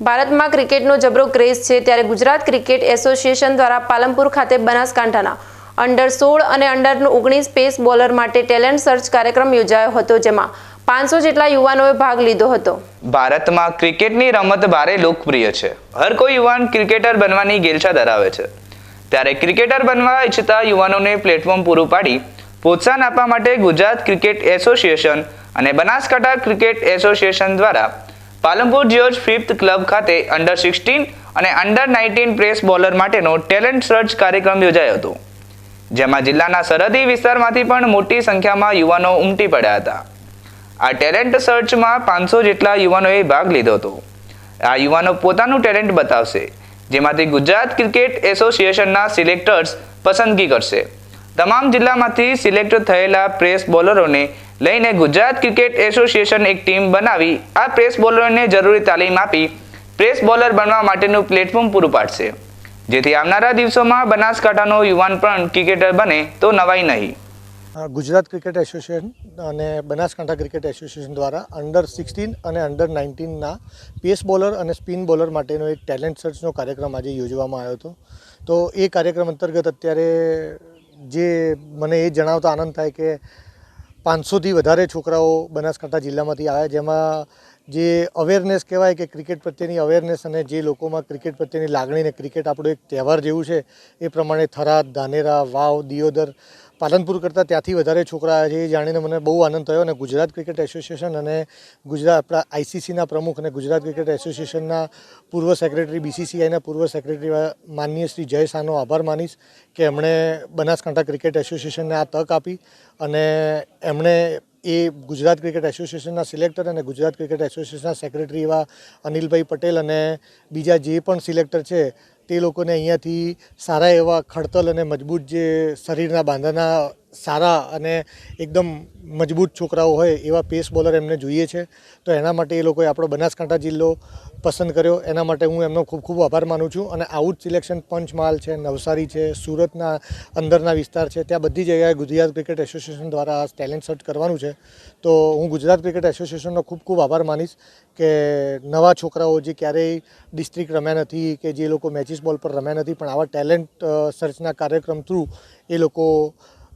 ભારતમાં ક્રિકેટનો જબરો ક્રેઝ છે ત્યારે ગુજરાત ક્રિકેટ એસોસિએશન દ્વારા પાલનપુર ખાતે બનાસકાંઠાના અંડર સોળ અને અંડર ઓગણીસ પેસ બોલર માટે ટેલેન્ટ સર્ચ કાર્યક્રમ યોજાયો હતો, જેમાં પાંચસો જેટલા યુવાનોએ ભાગ લીધો હતો. ભારતમાં ક્રિકેટની રમત ભારે લોકપ્રિય છે. હર કોઈ યુવાન ક્રિકેટર બનવાની ગેલછા ધરાવે છે. ત્યારે ક્રિકેટર બનવા ઈચ્છતા યુવાનોને પ્લેટફોર્મ પૂરું પાડી, પ્રોત્સાહન આપવા માટે ગુજરાત ક્રિકેટ એસોસિએશન અને બનાસકાંઠા ક્રિકેટ એસોસિએશન દ્વારા પાલનપુર જ્યોર્જ ફિફ્થ ક્લબ ખાતે અંડર સિક્સટીન અને અંડર નાઇન્ટીન પ્રેસ બોલર માટેનો ટેલેન્ટ સર્ચ કાર્યક્રમ યોજાયો હતો, જેમાં જિલ્લાના સરહદી વિસ્તારમાંથી પણ મોટી સંખ્યામાં યુવાનો ઉમટી પડ્યા હતા. આ ટેલેન્ટ સર્ચમાં પાંચસો જેટલા યુવાનોએ ભાગ લીધો હતો. આ યુવાનો પોતાનું ટેલેન્ટ બતાવશે, જેમાંથી ગુજરાત ક્રિકેટ એસોસિએશનના સિલેક્ટર્સ પસંદગી કરશે. તમામ જિલ્લામાંથી સિલેક્ટ થયેલા પ્રેસ બોલરોને લઈને ગુજરાત ક્રિકેટ એસોસિએશન એક ટીમ બનાવી આ પ્રેસ બોલરોને જરૂરી તાલીમ આપી પ્રેસ બોલર બનવા માટેનું પ્લેટફોર્મ પૂરું પાડશે. જેથી આવનારા દિવસોમાં બનાસકાંઠાનો યુવાન પણ ક્રિકેટર બને તો નવાઈ નહીં. ગુજરાત ક્રિકેટ એસોસિએશન અને બનાસકાંઠા ક્રિકેટ એસોસિએશન દ્વારા અંડર સિક્સટીન અને અંડર નાઇન્ટીનના પેસ બોલર અને સ્પિન બોલર માટેનો એક ટેલેન્ટ સર્ચનો કાર્યક્રમ આજે યોજવામાં આવ્યો હતો. તો એ કાર્યક્રમ અંતર્ગત અત્યારે જે મને એ જણાવતા આનંદ થાય કે પાંચસોથી વધારે છોકરાઓ બનાસકાંઠા જિલ્લામાંથી આવ્યા જેમાં જે અવેરનેસ કહેવાય કે ક્રિકેટ પ્રત્યેની અવેરનેસ અને જે લોકોમાં ક્રિકેટ પ્રત્યેની લાગણીને ક્રિકેટ આપણો એક તહેવાર જેવું છે, એ પ્રમાણે થરાદ, ધાનેરા, વાવ, દિયોદર પાલનપુર કરતાં ત્યાંથી વધારે છોકરા છે, એ જાણીને મને બહુ આનંદ થયો અને ગુજરાત ક્રિકેટ એસોસિએશન અને ગુજરાત આપણા આઈસીસીના પ્રમુખ અને ગુજરાત ક્રિકેટ એસોસિએશનના પૂર્વ સેક્રેટરી, બીસીસીઆઈના પૂર્વ સેક્રેટરી માનનીય શ્રી જય શાહનો આભાર માનીશ કે એમણે બનાસકાંઠા ક્રિકેટ એસોસિએશનને આ તક આપી અને એમણે એ ગુજરાત ક્રિકેટ એસોસિએશનના સિલેક્ટર અને ગુજરાત ક્રિકેટ એસોસિએશનના સેક્રેટરી એવા અનિલભાઈ પટેલ અને બીજા જે પણ સિલેક્ટર છે તે લોકોને અહીંયાથી સારા એવા ખડતલ અને મજબૂત જે શરીરના બાંધાના સારા અને એકદમ મજબૂત છોકરાઓ હોય એવા પેસ બોલર એમને જોઈએ છે. તો એના માટે એ લોકોએ આપણો બનાસકાંઠા જિલ્લો પસંદ કર્યો. એના માટે હું એમનો ખૂબ ખૂબ આભાર માનું છું અને આવું જ સિલેક્શન પંચમહાલ છે, નવસારી છે, સુરતના અંદરના વિસ્તાર છે, ત્યાં બધી જગ્યાએ ગુજરાત ક્રિકેટ એસોસિએશન દ્વારા ટેલેન્ટ સર્ચ કરવાનું છે. તો હું ગુજરાત ક્રિકેટ એસોસિએશનનો ખૂબ ખૂબ આભાર માનીશ. કે નવા છોકરાઓ જે ક્યારેય ડિસ્ટ્રિક્ટ રમ્યા નથી કે જે લોકો મેચિસ બોલ પર રમ્યા નથી પણ આવા ટેલેન્ટ સર્ચના કાર્યક્રમ થ્રુ એ લોકો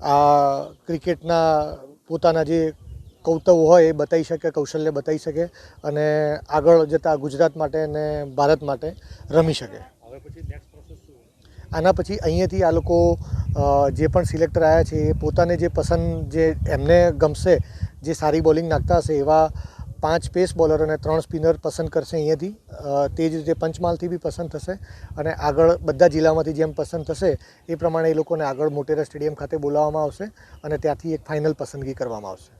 આ ક્રિકેટના પોતાના જે કૌતવ હોય એ બતાવી શકે કૌશલ્ય બતાવી શકે અને આગળ જતાં ગુજરાત માટે અને ભારત માટે રમી શકે. આના પછી અહીંયાથી આ લોકો જે પણ સિલેક્ટર આવ્યા છે એ પોતાને જે પસંદ જે એમને ગમશે જે સારી બોલિંગ નાખતા હશે એવા પાંચ પેસ બોલર અને ત્રણ સ્પિનર પસંદ કરશે અહીંયાથી. તે જ રીતે પંચમહાલથી બી પસંદ થશે અને આગળ બધા જિલ્લામાંથી જેમ પસંદ થશે એ પ્રમાણે એ લોકોને આગળ મોટેરા સ્ટેડિયમ ખાતે બોલાવવામાં આવશે અને ત્યાંથી એક ફાઇનલ પસંદગી કરવામાં આવશે.